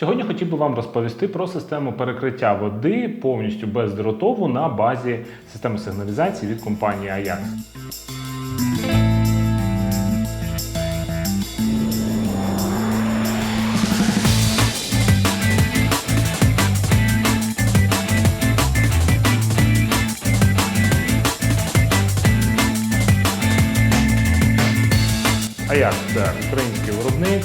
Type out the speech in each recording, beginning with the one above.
Сьогодні хотів би вам розповісти про систему перекриття води повністю бездротову на базі системи сигналізації від компанії Ajax. Ajax – це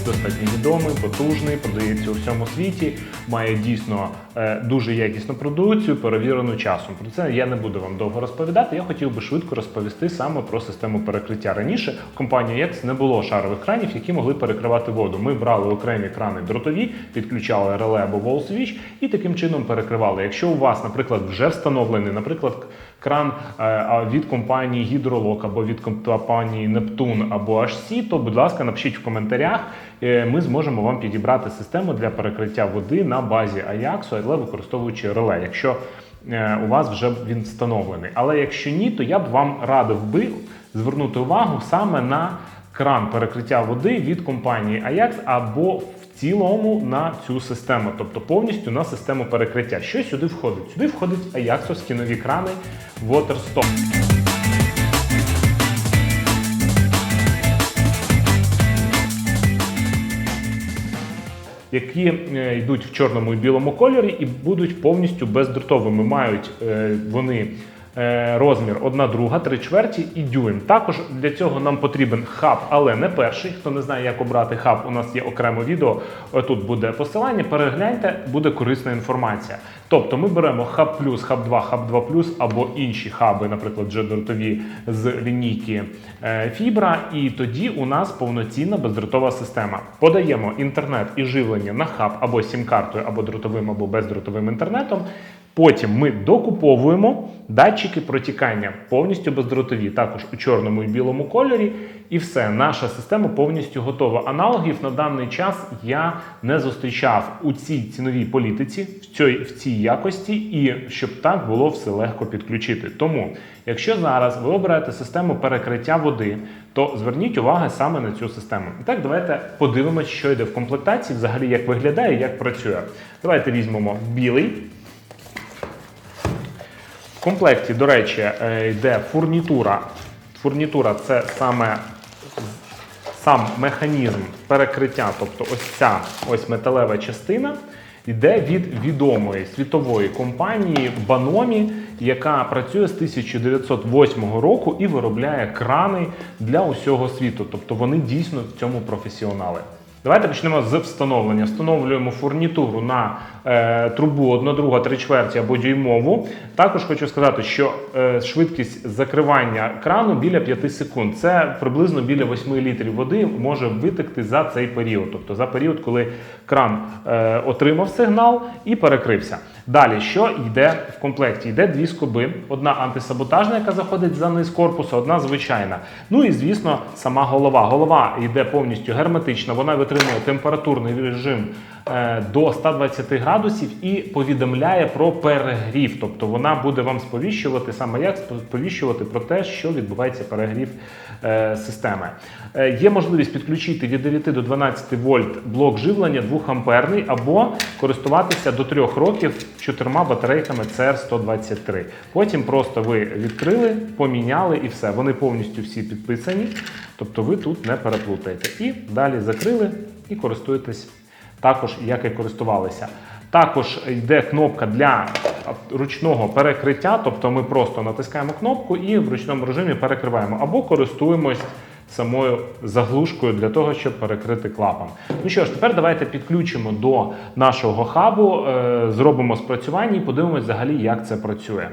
достатньо відомий, потужний, продається у всьому світі, має дійсно е, дуже якісну продукцію, перевірену часом. Про це я не буду вам довго розповідати. Я хотів би швидко розповісти саме про систему перекриття. Раніше в компанії Ajax не було шарових кранів, які могли перекривати воду. Ми брали окремі крани дротові, підключали реле або wall-switch і таким чином перекривали. Якщо у вас, наприклад, вже встановлений, наприклад, кран е, від компанії Гідролок або від компанії Нептун або HC, то, будь ласка, напишіть в коментарях. Е, Ми зможемо вам підібрати систему для перекриття води на базі Ajax, але використовуючи реле. Якщо е, у вас вже він встановлений. Але якщо ні, то я б вам радив би звернути увагу саме на кран перекриття води від компанії Ajax або цілому на цю систему, тобто повністю на систему перекриття. Що сюди входить? Сюди входить Ajaxовські нові крани WaterStop. Які е, йдуть в чорному і білому кольорі і будуть повністю бездротовими. Мають е, вони розмір 1 друга, 3 чверті і дюйм. Також для цього нам потрібен хаб, але не перший. Хто не знає, як обрати хаб, у нас є окреме відео. Тут буде посилання. Перегляньте, буде корисна інформація. Тобто ми беремо хаб плюс, хаб 2, хаб 2 плюс або інші хаби, наприклад, джедротові з лінійки е, фібра, і тоді у нас повноцінна бездротова система. Подаємо інтернет і живлення на хаб або сім-картою, або дротовим, або бездротовим інтернетом. Потім ми докуповуємо датчики протікання повністю бездротові, також у чорному і білому кольорі. І все, наша система повністю готова. Аналогів на даний час я не зустрічав у цій ціновій політиці, в цій, в цій якості, і щоб так було все легко підключити. Тому, якщо зараз ви обираєте систему перекриття води, то зверніть увагу саме на цю систему. І так, давайте подивимося, що йде в комплектації, взагалі як виглядає, як працює. Давайте візьмемо білий. Комплекті, до речі, е, йде фурнітура. Фурнітура це саме сам механізм перекриття, тобто ось ця ось металева частина, йде від відомої світової компанії Баномі, яка працює з 1908 року і виробляє крани для усього світу. Тобто вони дійсно в цьому професіонали. Давайте почнемо з встановлення. Встановлюємо фурнітуру на е, трубу 1 друга, 3 чверті або дюймову. Також хочу сказати, що е, швидкість закривання крану біля 5 секунд. Це приблизно біля 8 літрів води може витекти за цей період, тобто за період, коли кран е, отримав сигнал і перекрився. Далі, що йде в комплекті? Йде дві скоби: одна антисаботажна, яка заходить за низ корпусу, одна звичайна. Ну і звісно, сама голова. Голова йде повністю герметична, вона витримує температурний режим е, до 120 градусів і повідомляє про перегрів. Тобто вона буде вам сповіщувати саме як сповіщувати про те, що відбувається перегрів е, системи. Е, є можливість підключити від 9 до 12 вольт блок живлення 2 амперний або користуватися до 3 років чотирма батарейками CR123. Потім просто ви відкрили, поміняли і все. Вони повністю всі підписані, тобто ви тут не переплутаєте. І далі закрили і користуєтесь також, як і користувалися. Також йде кнопка для ручного перекриття, тобто ми просто натискаємо кнопку і в ручному режимі перекриваємо або користуємось самою заглушкою для того, щоб перекрити клапан. Ну що ж, тепер давайте підключимо до нашого хабу, е, зробимо спрацювання і подивимось взагалі, як це працює.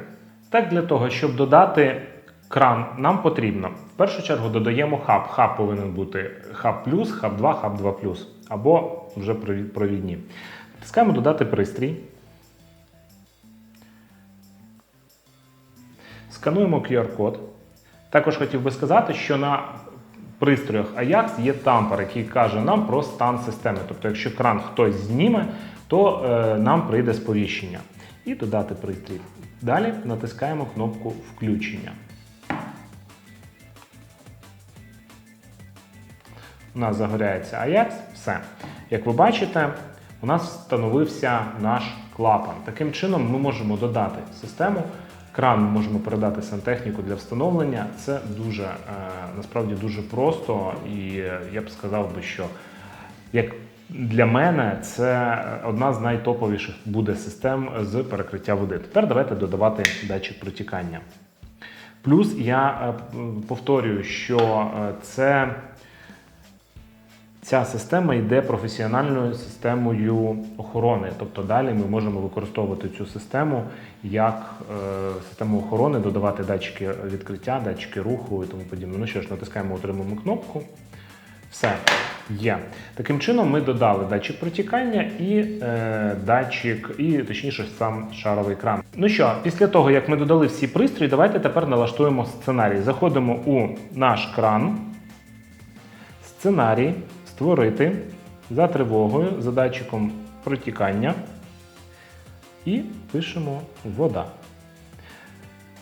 Так, для того, щоб додати кран, нам потрібно в першу чергу додаємо хаб. Хаб повинен бути хаб плюс, хаб 2, хаб 2 плюс, або вже провідні. Тискаємо додати пристрій. Скануємо QR-код. Також хотів би сказати, що на пристроях Ajax є тампер, який каже нам про стан системи. Тобто, якщо кран хтось зніме, то е, нам прийде сповіщення. І додати пристрій. Далі натискаємо кнопку включення. У нас загоряється Ajax. Все. Як ви бачите, у нас встановився наш клапан. Таким чином, ми можемо додати систему. Кран ми можемо передати сантехніку для встановлення. Це дуже е, насправді дуже просто, і я б сказав би, що як для мене це одна з найтоповіших буде систем з перекриття води. Тепер давайте додавати датчик протікання. Плюс я е, повторюю, що е, це ця система йде професіональною системою охорони. Тобто далі ми можемо використовувати цю систему як е, систему охорони, додавати датчики відкриття, датчики руху і тому подібне. Ну що ж, натискаємо, отримуємо кнопку. Все є. Таким чином, ми додали датчик протікання і е, датчик, і точніше сам шаровий кран. Ну що, після того, як ми додали всі пристрої, давайте тепер налаштуємо сценарій. Заходимо у наш кран. Сценарій створити за тривогою, за датчиком протікання. І пишемо вода.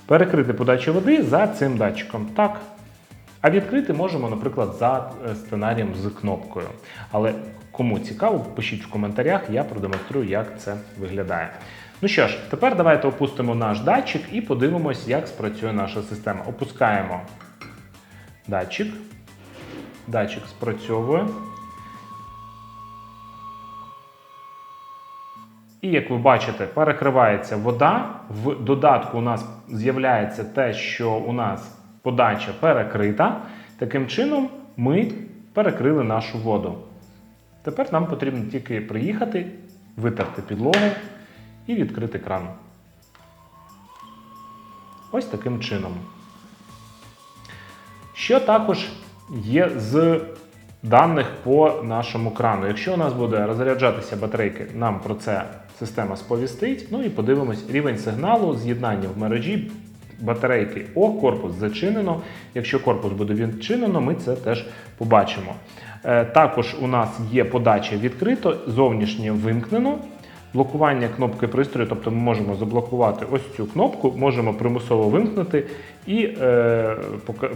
Перекрити подачу води за цим датчиком. Так. А відкрити можемо, наприклад, за е, сценарієм з кнопкою. Але кому цікаво, пишіть в коментарях, я продемонструю, як це виглядає. Ну що ж, тепер давайте опустимо наш датчик і подивимось, як спрацює наша система. Опускаємо датчик. Датчик спрацьовує. І як ви бачите, перекривається вода. В додатку у нас з'являється те, що у нас подача перекрита. Таким чином ми перекрили нашу воду. Тепер нам потрібно тільки приїхати, витерти підлогу і відкрити кран. Ось таким чином. Що також є з даних по нашому крану. Якщо у нас буде розряджатися батарейки, нам про це система сповістить. Ну і подивимось рівень сигналу з'єднання в мережі. Батарейки О, корпус зачинено. Якщо корпус буде відчинено, ми це теж побачимо. Е, Також у нас є подача відкрито, зовнішнє вимкнено. Блокування кнопки пристрою, тобто ми можемо заблокувати ось цю кнопку, можемо примусово вимкнути, і е,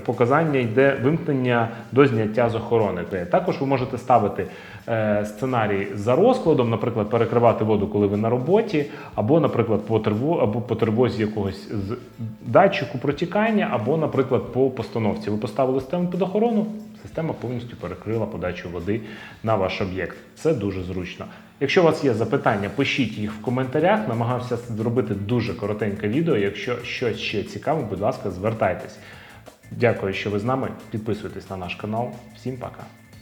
показання йде вимкнення до зняття з охорони. Також ви можете ставити е, сценарій за розкладом, наприклад, перекривати воду, коли ви на роботі, або, наприклад, по триво, або по тривозі якогось з датчику протікання, або, наприклад, по постановці. Ви поставили систему під охорону, система повністю перекрила подачу води на ваш об'єкт. Це дуже зручно. Якщо у вас є запитання, пишіть їх в коментарях. Намагався зробити дуже коротеньке відео. Якщо щось ще цікаве, будь ласка, звертайтесь. Дякую, що ви з нами. Підписуйтесь на наш канал. Всім пока.